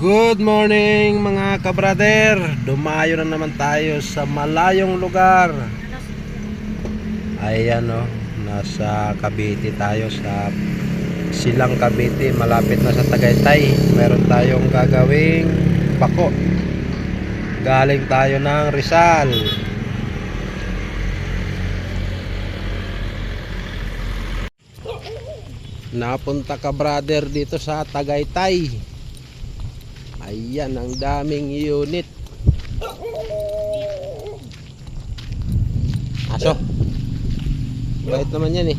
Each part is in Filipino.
Good morning mga kabrader. Dumayo na naman tayo sa malayong lugar. Ayan o Nasa Cavite tayo sa Silang Cavite. Malapit na sa Tagaytay. Meron tayong gagawing bako Galing tayo ng Rizal. Napunta ka brother dito sa Tagaytay Ayan, ang daming unit. Aso. Bait naman yan eh.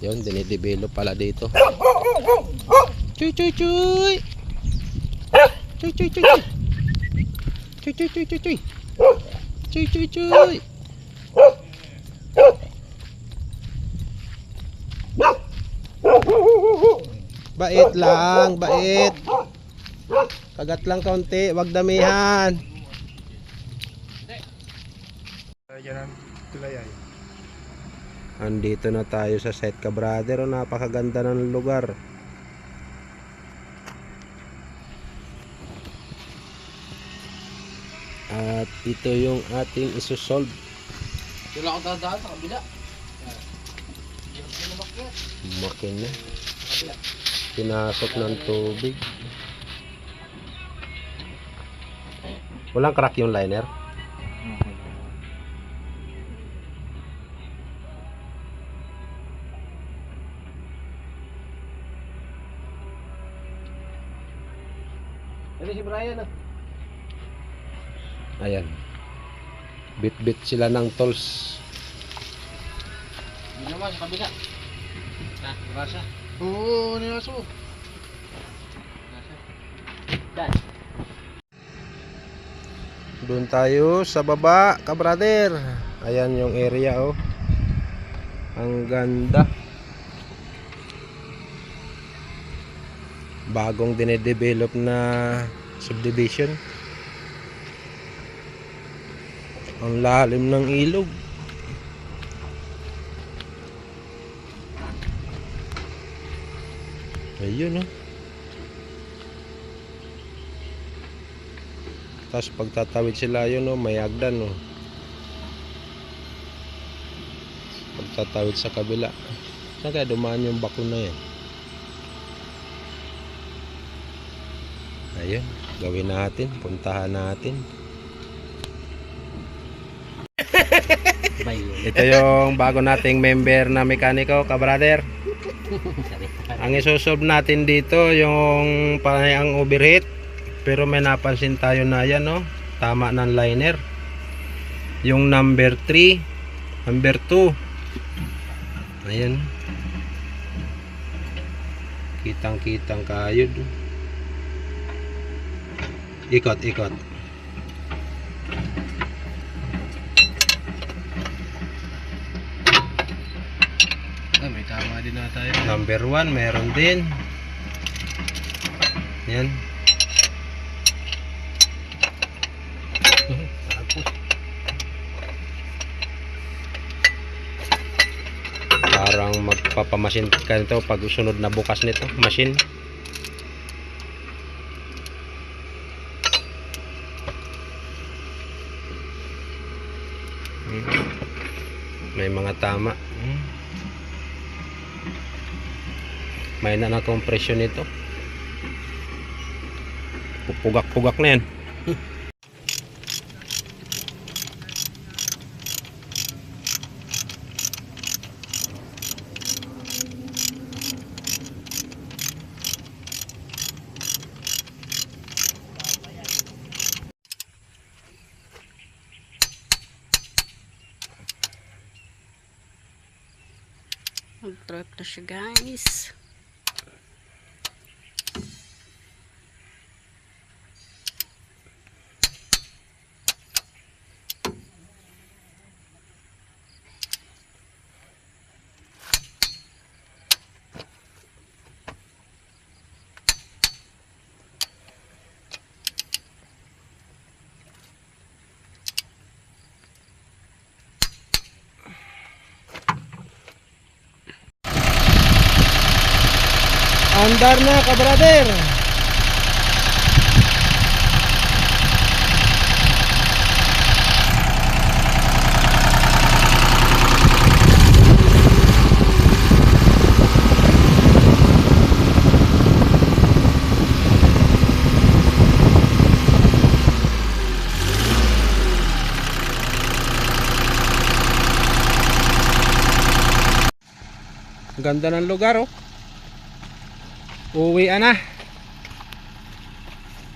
Yun, dinidevelop pala dito. Chuy, chuy, chuy! Chuy, chuy, chuy, chuy! Chuy, chuy, chuy, chuy, chuy! Chuy, chuy, chuy! Bait lang, bait. Kagat lang kaunti, wag damihan. Andito na tayo sa set ka brother, oh, napakaganda ng lugar. At ito yung ating isusolve. Wala akong dadaan sa kabila. Makina. Pinasok ng tubig. Walang crack yung liner. Ano si Brian ah? Ayan. Bit-bit sila ng tools. Hindi naman sa kabila. Ha? Rasa? Oo, nilaso. Rasa. Dan. Doon tayo sa baba, ka-brother. Ayan yung area oh. Ang ganda. Bagong dinedevelop na subdivision. Ang lalim ng ilog. Ayun oh. Tapos pagtatawid sila yun oh, may hagdan oh. Pagtatawid sa kabila. Saan kaya dumaan yung bako na yan? Ayun, gawin natin, puntahan natin. Ito yung bago nating member na mekaniko, ka-brother. Ang isosolve natin dito yung parang overheat pero may napansin tayo na yan no? Tama ng liner. Yung number 3 number 2 ayan. Kitang kitang kayod ikot ikot Ah, may tama din na tayo. Number 1, meron din. Yan. Parang magpapamasin ka nito pag sunod na bukas nito, machine. May mga tama. Hmm. May na na compression nito. Pupugak-pugak na yan. Mag-trip na siya guys. Andar na ka brother. Ganda ng lugar oh. Uwi na.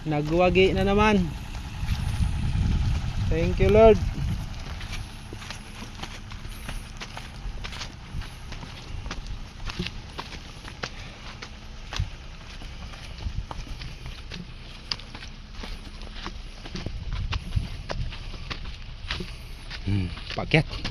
Nagwagi na naman. Thank you Lord. Hmm, pakyat.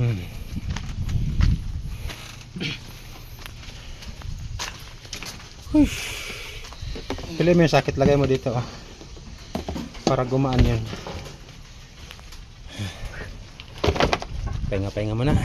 Hmm. Pili mo yung sakit, lagay mo dito ah. Para gumaan yun. Pahinga-pahinga mo na.